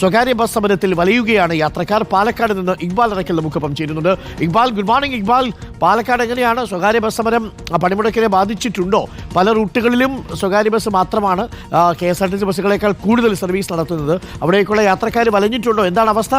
സ്വകാര്യ ബസ് സമരത്തിൽ വലയുകയാണ് യാത്രക്കാർ. പാലക്കാട് നിന്ന് ഇക്ബാൽ അടക്കൽ മുഖപ്പം ചേരുന്നുണ്ട്. Iqbal good morning Iqbal. Palakkad എങ്ങനെയാണ് സ്വകാര്യ ബസ് സമരം പണിമുടക്കിനെ ബാധിച്ചിട്ടുണ്ടോ? പല റൂട്ടുകളിലും സ്വകാര്യ ബസ് മാത്രമാണ് K S R T C ബസ്സുകളേക്കാൾ കൂടുതൽ സർവീസ് നടത്തുന്നത്. അവിടേക്കുള്ള യാത്രക്കാർ വലഞ്ഞിട്ടുണ്ടോ? എന്താണ് അവസ്ഥ?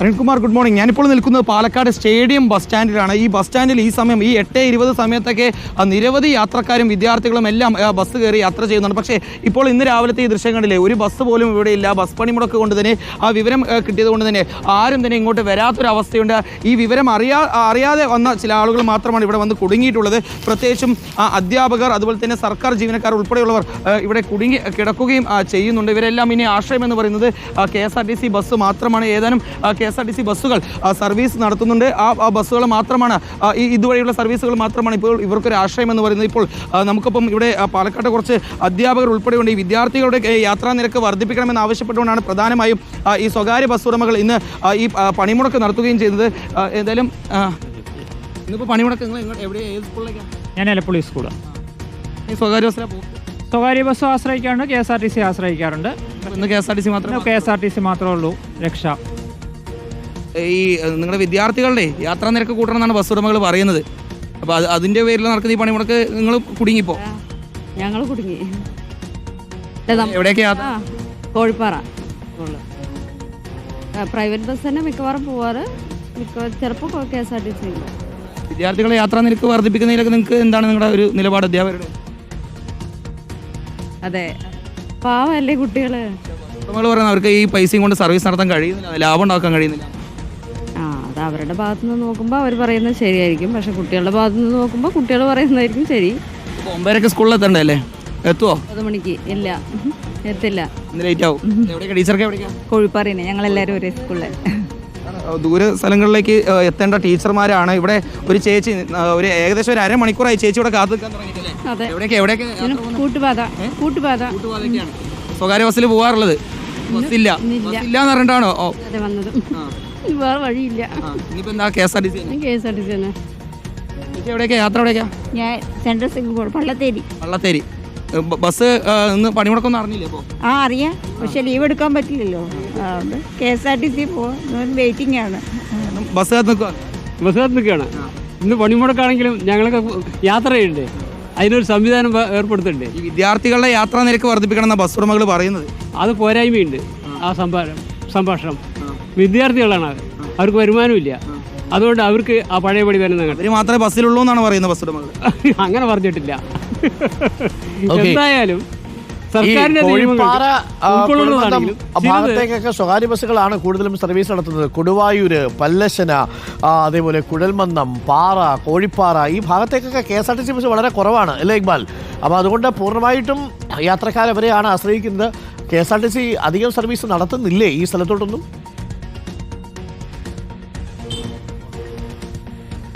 അരുൺകുമാർ ഗുഡ് മോർണിംഗ് ഞാനിപ്പോൾ നിൽക്കുന്നത് പാലക്കാട് സ്റ്റേഡിയം ബസ് സ്റ്റാൻഡിലാണ്. ഈ ബസ് സ്റ്റാൻഡിൽ ഈ സമയം ഈ എട്ട് ഇരുപത് സമയത്തൊക്കെ നിരവധി യാത്രക്കാരും വിദ്യാർത്ഥികളും എല്ലാം ബസ് കയറി യാത്ര ചെയ്യുന്നുണ്ട്. പക്ഷേ ഇപ്പോൾ ഇന്ന് രാവിലത്തെ ഈ ദൃശ്യം കണ്ടില്ലേ ഒരു ബസ് പോലും ഇവിടെ ഇല്ല. ബസ് പണിമുടക്ക് കൊണ്ട് തന്നെ ആ വിവരം കിട്ടിയതുകൊണ്ട് കിട്ടിയത് കൊണ്ട് തന്നെ ആരും തന്നെ ഇങ്ങോട്ട് വരാത്തൊരവസ്ഥയുണ്ട്. ഈ വിവരം അറിയാ അറിയാതെ വന്ന ചില ആളുകൾ മാത്രമാണ് ഇവിടെ വന്ന് കുടുങ്ങിയിട്ടുള്ളത്. പ്രത്യേകിച്ചും അധ്യാപകർ അതുപോലെ തന്നെ സർക്കാർ ജീവനക്കാർ ഉൾപ്പെടെയുള്ളവർ ഇവിടെ കുടുങ്ങി കിടക്കുകയും ചെയ്യുന്നുണ്ട്. ഇവരെല്ലാം ഇനി ആശ്രയം എന്ന് പറയുന്നത് K S R T C bus മാത്രമാണ്. ഏതാനും K S R T C ബസ്സുകൾ സർവീസ് നടത്തുന്നുണ്ട്. ആ ബസ്സുകൾ മാത്രമാണ് ഈ ഇതുവഴിയുള്ള സർവീസുകൾ മാത്രമാണ് ഇപ്പോൾ ഇവർക്കൊരു ആശ്രയം എന്ന് പറയുന്നത്. ഇപ്പോൾ നമുക്കിപ്പം ഇവിടെ പാലക്കാട്ട് പാലക്കാട് കുറച്ച് അധ്യാപകർ ഉൾപ്പെടെയുണ്ട്. ഈ വിദ്യാർത്ഥികളുടെ യാത്രാ നിരക്ക് വർദ്ധിപ്പിക്കണമെന്ന് ആവശ്യപ്പെട്ടുകൊണ്ടാണ് പ്രധാനമായും ഈ സ്വകാര്യ ബസ് ഉടമകൾ ഇന്ന് ഈ പണിമുടക്ക് നടത്തുകയും ആ, എന്തായാലും ഇന്നിപ്പോൾ പണിമുടക്ക് നിങ്ങൾ എവിടെ ഏത് സ്കൂളിലേക്കാണ് ഞാൻ എലപ്പുള്ളി സ്കൂളാണ് ഈ സ്വകാര്യ ബസ്സിലാണ് പോകും സ്വകാര്യ bus ആശ്രയിക്കാറുണ്ട് K S R T C ആശ്രയിക്കാറുണ്ട്. ഇന്ന് K S R T C മാത്രമേ K S R T C മാത്രമേ ഉള്ളൂ രക്ഷ. ഈ നിങ്ങളുടെ വിദ്യാർത്ഥികളുടെ യാത്രാ നിരക്ക് കൂട്ടണമെന്നാണ് ബസ് ഉടമകൾ പറയുന്നത്. അപ്പോൾ അത് അതിന്റെ പേരിൽ നടക്കുന്ന ഈ പണിമുടക്ക് നിങ്ങൾ കുടുങ്ങിപ്പോ? ഞങ്ങൾ കുടുങ്ങി. എവിടെയൊക്കെ യാത്ര? കോഴിപ്പാറ. പ്രൈവറ്റ് ബസ് തന്നെ മിക്കവാറും പോവാറ്. മിക്കവാറും ചിലപ്പോൾ K S R T C വിദ്യാർത്ഥികളെ യാത്രാ നിരക്ക് വർദ്ധിപ്പിക്കുന്നതിലൊക്കെ നിങ്ങൾക്ക് എന്താണ് നിങ്ങളുടെ ഒരു നിലപാട്? അധ്യാപകരുടെ? അതെ. പാവല്ലേ കുട്ടികൾ. പറയുന്നത് അവർക്ക് ഈ പൈസയും കൊണ്ട് സർവീസ് നടത്താൻ കഴിയുന്നില്ല. ലാഭം ഉണ്ടാക്കാൻ കഴിയുന്നില്ല. അവരുടെ ഭാഗത്തു നിന്ന് നോക്കുമ്പോൾ അവർ പറയുന്നത് ശരിയായിരിക്കും. പക്ഷെ കുട്ടികളുടെ ഭാഗത്തു നിന്ന് നോക്കുമ്പോൾ കുട്ടികൾ പറയുന്നതായിരിക്കും ശരി. ഒമ്പതരക്ക് സ്കൂളിൽ എത്തണ്ടേ അല്ലേ ഒമ്പത് മണിക്ക്. ഇല്ല. എത്തില്ല. കോഴിപ്പാറിനെ ലേറ്റ് ആവും. ടീച്ചർക്ക് ഞങ്ങളെല്ലാവരും ഒരേ സ്കൂളിൽ ദൂര സ്ഥലങ്ങളിലേക്ക് എത്തേണ്ട ടീച്ചർമാരാണ്. ഇവിടെ ഒരു ചേച്ചി ഒരു ഏകദേശം ഒരു അരമണിക്കൂറായി ചേച്ചി ഇവിടെ കാത്തു നിൽക്കാൻ തുടങ്ങിയിട്ടില്ലേ. സ്വകാര്യ ബസ്സിൽ പോകാറുള്ളത് ബസ്സില്ല. ഇല്ല എന്ന് പറഞ്ഞിട്ടാണോ? വേറെ വഴിയില്ല. ആ, ഇനിയിപ്പോ എന്താ K S R T C K S R T C തന്നെ. എവിടെയൊക്കെയാ യാത്ര എവിടേക്കാ ഞാൻ സെൻട്രൽ സിംഗപ്പൂർ പള്ളത്തേരി. ബസ് ഇന്ന് പണിമുടക്കൊന്നും അറിഞ്ഞില്ലേ അപ്പോൾ ആ അറിയാം. പക്ഷെ ലീവ് എടുക്കാൻ പറ്റില്ലല്ലോ. K S R T C waiting ആണ്. ബസ് ബസ് നിൽക്കുകയാണ്. ഇന്ന് പണിമുടക്കാണെങ്കിലും ഞങ്ങൾക്ക് യാത്ര ചെയ്യണ്ടേ അതിനൊരു സംവിധാനം ഏർപ്പെടുത്തണ്ടേ ഈ വിദ്യാർത്ഥികളുടെ യാത്രാ നിരക്ക് വർദ്ധിപ്പിക്കണം എന്നാണ് ബസ് ഉടമകൾ പറയുന്നത്. അത് പോരായ്മയുണ്ട്. ആ. സംഭാഷണം സംഭാഷണം. വിദ്യാർത്ഥികളാണ്. അവർ. അവർക്ക് വരുമാനമില്ല. അതുകൊണ്ട് അവർക്ക് ആ പഴയപടി പടി വരുന്ന മാത്രമേ ബസ്സിലുള്ളൂ എന്നാണ് പറയുന്നത് ബസ് ഉടമകൾ അങ്ങനെ പറഞ്ഞിട്ടില്ല. എന്തായാലും സർക്കാരിന്റെ കോഴിപ്പാറ ഭാഗത്തേക്കൊക്കെ സ്വകാര്യ ബസ്സുകളാണ് കൂടുതലും സർവീസ് നടത്തുന്നത്. കൊടുവായൂര് പല്ലശന അതേപോലെ കുഴൽമന്നം പാറ കോഴിപ്പാറ ഈ ഭാഗത്തേക്കൊക്കെ K S R T C bus വളരെ കുറവാണ് അല്ലേ ഇക്ബാൽ? അപ്പോൾ അതുകൊണ്ട് പൂർണമായിട്ടും യാത്രക്കാരവരെയാണ് ആശ്രയിക്കുന്നത്. K S R T C അധികം സർവീസ് നടത്തുന്നില്ലേ ഈ സ്ഥലത്തോട്ടൊന്നും?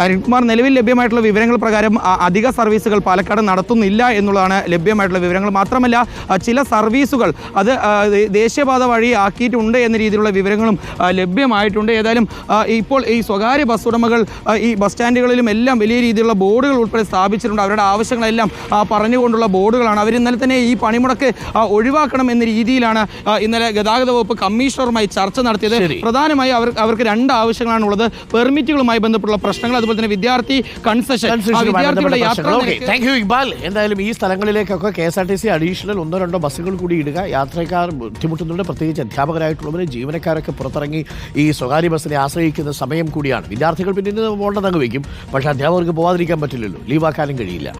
അരുൺകുമാർ നിലവിൽ ലഭ്യമായിട്ടുള്ള വിവരങ്ങൾ പ്രകാരം അധിക സർവീസുകൾ പാലക്കാട് നടത്തുന്നില്ല എന്നുള്ളതാണ് ലഭ്യമായിട്ടുള്ള വിവരങ്ങൾ. മാത്രമല്ല ചില സർവീസുകൾ അത് ദേശീയപാത വഴി ആക്കിയിട്ടുണ്ട് എന്ന രീതിയിലുള്ള വിവരങ്ങളും ലഭ്യമായിട്ടുണ്ട്. ഏതായാലും ഇപ്പോൾ ഈ സ്വകാര്യ ബസ് ഉടമകൾ ഈ ബസ് സ്റ്റാൻഡുകളിലും എല്ലാം വലിയ രീതിയിലുള്ള ബോർഡുകൾ ഉൾപ്പെടെ സ്ഥാപിച്ചിട്ടുണ്ട്. അവരുടെ ആവശ്യങ്ങളെല്ലാം പറഞ്ഞുകൊണ്ടുള്ള ബോർഡുകളാണ്. അവർ ഇന്നലെ തന്നെ ഈ പണിമുടക്ക് ഒഴിവാക്കണം എന്ന രീതിയിലാണ് ഇന്നലെ ഗതാഗത വകുപ്പ് കമ്മീഷണറുമായി ചർച്ച നടത്തിയത്. പ്രധാനമായി അവർ അവർക്ക് രണ്ട് ആവശ്യങ്ങളാണുള്ളത്. പെർമിറ്റുകളുമായി ബന്ധപ്പെട്ടുള്ള പ്രശ്നങ്ങൾ അതുപോലെ തന്നെ വിദ്യാർത്ഥി കൺസെഷൻ വിദ്യാർത്ഥികളുടെ യാത്ര താങ്ക് you, ഇക്ബാൽ. എന്തായാലും ഈ സ്ഥലങ്ങളിലേക്കൊക്കെ K S R T C additional ഒന്നോ രണ്ടോ ബസ്സുകൾ കൂടി ഇടുക. യാത്രക്കാർ ബുദ്ധിമുട്ടുന്നുണ്ട്. പ്രത്യേകിച്ച് അധ്യാപകരായിട്ടുള്ളവർ ജീവനക്കാരൊക്കെ പുറത്തിറങ്ങി ഈ സ്വകാര്യ ബസ്സിനെ ആശ്രയിക്കുന്ന സമയം കൂടിയാണ്. വിദ്യാർത്ഥികൾ പിന്നീട് പോകേണ്ടതങ്ങ് വയ്ക്കും. പക്ഷേ അധ്യാപകർക്ക് പോകാതിരിക്കാൻ പറ്റില്ലല്ലോ. ലീവാക്കാനും കഴിയില്ല.